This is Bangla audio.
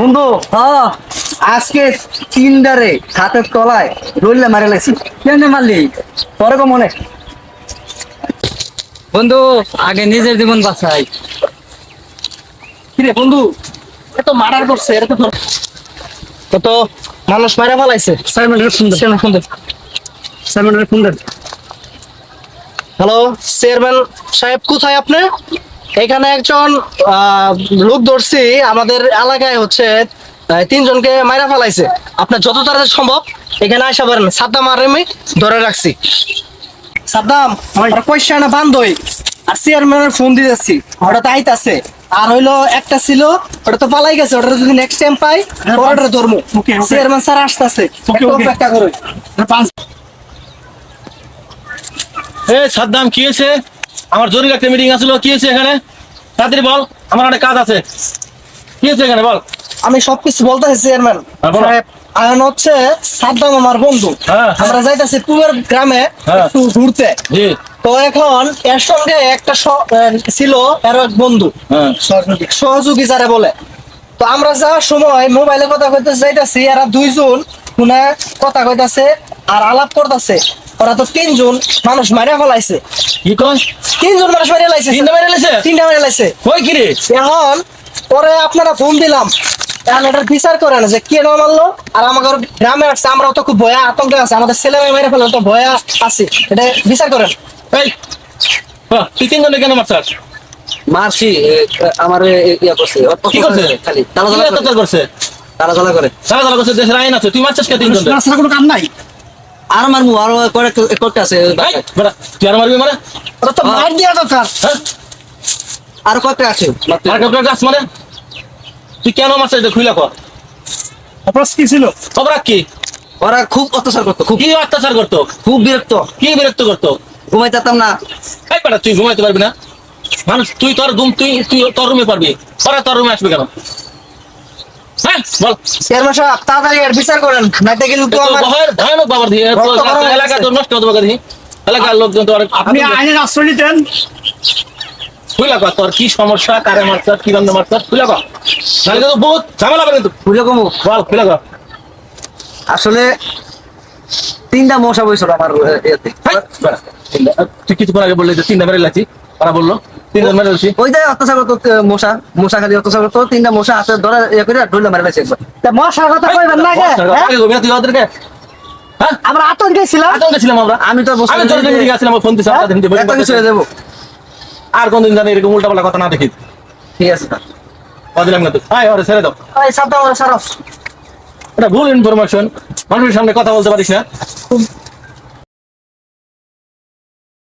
বন্ধু হ্যাঁ। আজকে তিনদারে হাতের তলায় রইলে মারে লাগছি। কেন মারলি? তোর কো মনে। বন্ধু আগে নিজের জীবন বাঁচাই। কিরে বন্ধু এত মারার করছে এটা তো কত মানুষ মারা ফেলাইছে। Phone phone phone hello chairman সাহেব কোথায় আপনি? এখানে একজন আহ, লোক ধরছি আমাদের এলাকায় হচ্ছে তিনজনকে মাইরা ফেলাইছে। আপনার যত তাড়াতাড়ি সম্ভব এখানে আসা পারেন। সাদ্দাম আর আমি ধরে রাখছি। সাদ্দাম আমার পয়সা না বান্ধই? আর চেয়ারম্যানের ফোন দিতেছি। ওটা তো আইতাছে। আর হইল একটা ছিল ওটা তো পালাই গেছে। ওটা যদি নেক্সট টাইম পাই Okay, okay. চেয়ারম্যান স্যার আসতেছে. অপেক্ষা এ সাদ্দাম কি হয়েছে? আমার জরুরি একটা মিটিং আসলো কি হয়েছে এখানে? তাড়াতাড়ি বল আমার একটা কাজ আছে। কি হয়েছে এখানে বল। আমি সবকিছু বলতেছি চেয়ারম্যান। হ্যাঁ, আয়ন হচ্ছে সাদ্দাম আমার বন্ধু। হ্যাঁ, হ্যাঁ। আমরা যাইতাছি পুয়ের গ্রামে। একটু ঘুরতে। তো এখন এর সঙ্গে একটা ছিল এর এক বন্ধু। হ্যাঁ। সহযোগী যারা বলে। তো আমরা যাওয়ার সময় মোবাইলে কথা কইতে যাইতাছি এরা দুইজন শুনে কথা কইতাছে আর আলাপ করতেছে। ওরা তো তিনজন মানুষ মারিয়া ফেলাইছে। কি কয়? তিনজন মানুষ মারিয়া লাইছে তিনটা মাইরা লাইছে? তিনটা মারিয়া লাইছে কই কি রে এখন পরে আপনারা ফোন দিলাম। এখন এটার বিচার করেন যে কে না মারলো আর আমাদের গ্রামে আসছে আমরাও তো খুব ভয়া আতঙ্কে আছে। আমাদের ছেলে মেয়ে মেরে ফেলে তো ভয়া আছে। এটা বিচার করেন। এই তুই তিনজনে কেন মারছাস? মারছি আমার ইয়া করছে কি করছে? খালি কি অত্যাচার করছে? তারা জ্বালা করে। তারা তারা করছে দেশের আইন আছে। তুই মারছিস কে তিনজন কোনো কাম নাই। আর মারমু আরও কয়েকটা কয়েকটা আছে। তুই আর মারবি মারে তো মার দিয়া দরকার আর কয়েকটা আছে। আর কেউ গাছ মানে তুই কেন মারছিস এটা খুইলা কর। অপরাধ কি ছিল? কি? ওরা খুব অত্যাচার করতো খুব। কি অত্যাচার করতো? খুব বিরক্ত। কি বিরক্ত করতো? ঘুমাইতাম না। এই তুই ঘুমাইতে পারবি না? মানুষ তুই তোর ঘুম তুই তুই তোর রুমে পারবি। ওরা তোর রুমে আসবে কেন? বল। চেয়ারম্যান সাহেব তাড়াতাড়ি এর বিচার করেন নাইতে গেলে তো তো আমার ভয়- ভয়ানক বাবার দিয়ে। রক্ত গরম এলাকা তো নষ্ট হতে পারে এলাকার লোকজন তো আপনি আইনের আশ্রয় নিতেন? খুলে কর তোর কি সমস্যা কারে মারছ কি বন্ধ মারছ খুলে কর। কিন্তু বহুত ঝামেলা হবে কিন্তু। বুঝলে কমু। বল খুলে কর। আসলে তিনটা মশা বইছিল আমার বেড়া। তুই কিছু আগে বললি যে তিনটা মেরে লাচ্ছি ওরা বলল তিনজন মেরে ওই যে অত্যাচার করতো মশা মশা খালি অত্যাচার করতো তিনটা মশা হাতে ধরে ইয়ে করে মারে তা মশার কথা কইবেন না হ্যাঁ? তুই ওদেরকে। হ্যাঁ? আমরা আতঙ্কে ছিলাম। আতঙ্কে ছিলাম আমরা। আমি তো আমি তোর দিকে গেছিলাম ফোন দিছিলাম হ্যাঁ? দিন এত কিছু হয়ে যাব আর কোনদিন জানি এরকম উল্টা পাল্টা কথা না দেখি। ঠিক আছে দিলাম না তুই আয় ওরে ছেড়ে দাও। সাবধান সারফ এটা ভুল ইনফরমেশন মানুষের সামনে কথা বলতে পারিস না।